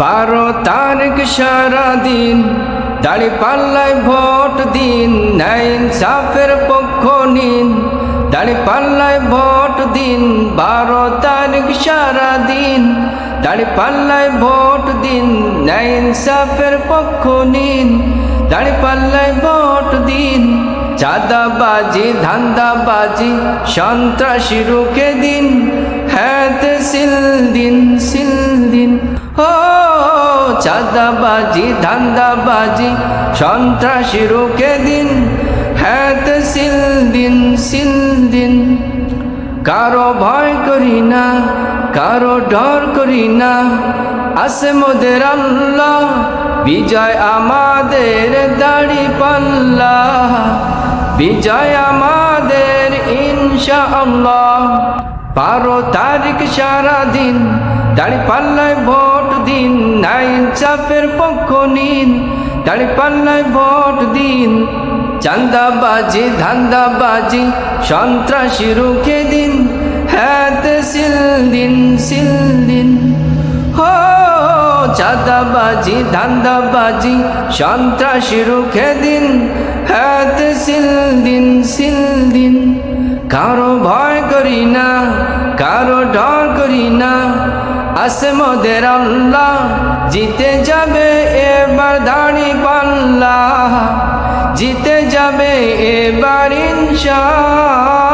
বারো তারিখ সারাদিন, দাড়ি পাল্লায় ভোট দিন নাইন সাফের পক্ষ নিন। দাড়ি পাল্লায় ভোট দিন, বারো তারিখ সারাদিন, দাড়ি পাল্লায় ভোট দিন নাইন সাফের পক্ষ নিন। দাড়ি পাল্লায় ভোট দিন, চাঁদাবাজি, ধান্দাবাজি, সন্ত্রাসী রুখে দিন হ্যাঁ সিল দিন চাঁদাবাজি ধান্দাবাজি, সন্ত্রাসী রুখে দিন হ্যাঁ সিল দিন সিল দিন। কারও ভয় করি না, কারও ডর করি না। আসে মোদের আল্লাহ, বিজয় আমাদের দাড়ি পাল্লা। বিজয় আমাদের ইনশা আল্লাহ বারো তারিখ সারাদিন, দাড়ি পাল্লায় ভোট দিন। নাইন চাপের পক্ষ নিন দাড়ি পাল্লায় ভোট দিন। চান্দাবাজি, ধান্দাবাজি, সন্ত্রাসী রুখে দিন। হ্যাঁ সিল দিন সিল দিন। হো, চাঁদাবাজি, ধান্দাবাজি, সন্ত্রাসী রুখে দিন। হ্যাঁ সিল দিন সিল দিন। কারও ভয় করি না, কারও ডর করি না। আসে মোদের আল্লাহ জিতে যাবে এবার দাড়ি পাল্লা। জিতে যাবে এবার ইনশাআল্লাহ